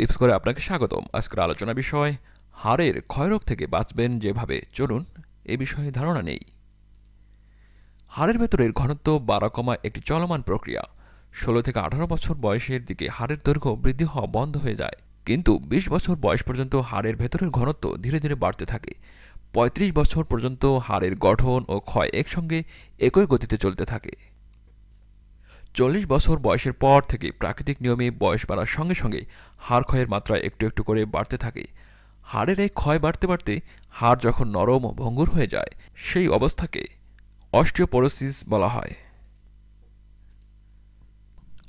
Tips করে আপনাকে স্বাগতম। আজকের আলোচনা বিষয়, হাড়ের ক্ষয়রোগ থেকে বাঁচবেন যেভাবে। চলুন, এ বিষয়ে ধারণা নেই। হাড়ের ভেতরের ঘনত্ব বাড়া কমা একটি চলমান প্রক্রিয়া। ষোলো থেকে আঠারো বছর বয়সের দিকে হাড়ের দৈর্ঘ্য বৃদ্ধি হওয়া বন্ধ হয়ে যায়। কিন্তু ২০ বছর বয়স পর্যন্ত হাড়ের ভেতরের ঘনত্ব ধীরে ধীরে বাড়তে থাকে। ৩৫ বছর পর্যন্ত হাড়ের গঠন ও ক্ষয় একসঙ্গে একই গতিতে চলতে থাকে। চল্লিশ বছর বয়সের পর থেকে প্রাকৃতিক নিয়মে বয়স বাড়ার সঙ্গে সঙ্গে হাড় ক্ষয়ের মাত্রা একটু একটু করে বাড়তে থাকে। হাড়ের এই ক্ষয় বাড়তে বাড়তে হাড় যখন নরম ও ভঙ্গুর হয়ে যায়, সেই অবস্থাকে অস্টিওপোরোসিস বলা হয়।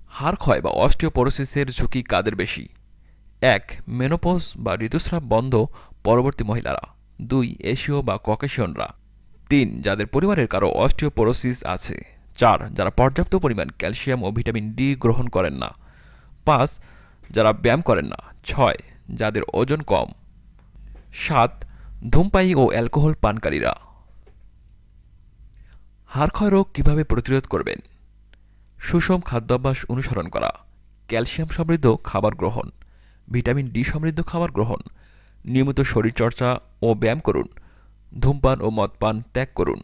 হাড় ক্ষয় বা অস্টিওপোরোসিসের ঝুঁকি কাদের বেশি? এক, মেনোপজ বা ঋতুস্রাব বন্ধ পরবর্তী মহিলারা। দুই, এশীয় বা ককেশিয়নরা। তিন, যাদের পরিবারের কারও অস্টিওপোরোসিস আছে। চার, যারা পর্যাপ্ত পরিমাণ ক্যালসিয়াম ও ভিটামিন ডি গ্রহণ করেন না। পাঁচ, যারা ব্যায়াম করেন না। ছয়, যাদের ওজন কম। সাত, ধূমপায়ী ও অ্যালকোহল পানকারীরা। হাড়ক্ষয় রোগ কীভাবে প্রতিরোধ করবেন? সুষম খাদ্যাভ্যাস অনুসরণ করা। ক্যালসিয়াম সমৃদ্ধ খাবার গ্রহণ। ভিটামিন ডি সমৃদ্ধ খাবার গ্রহণ। নিয়মিত শরীরচর্চা ও ব্যায়াম করুন। ধূমপান ও মদপান ত্যাগ করুন।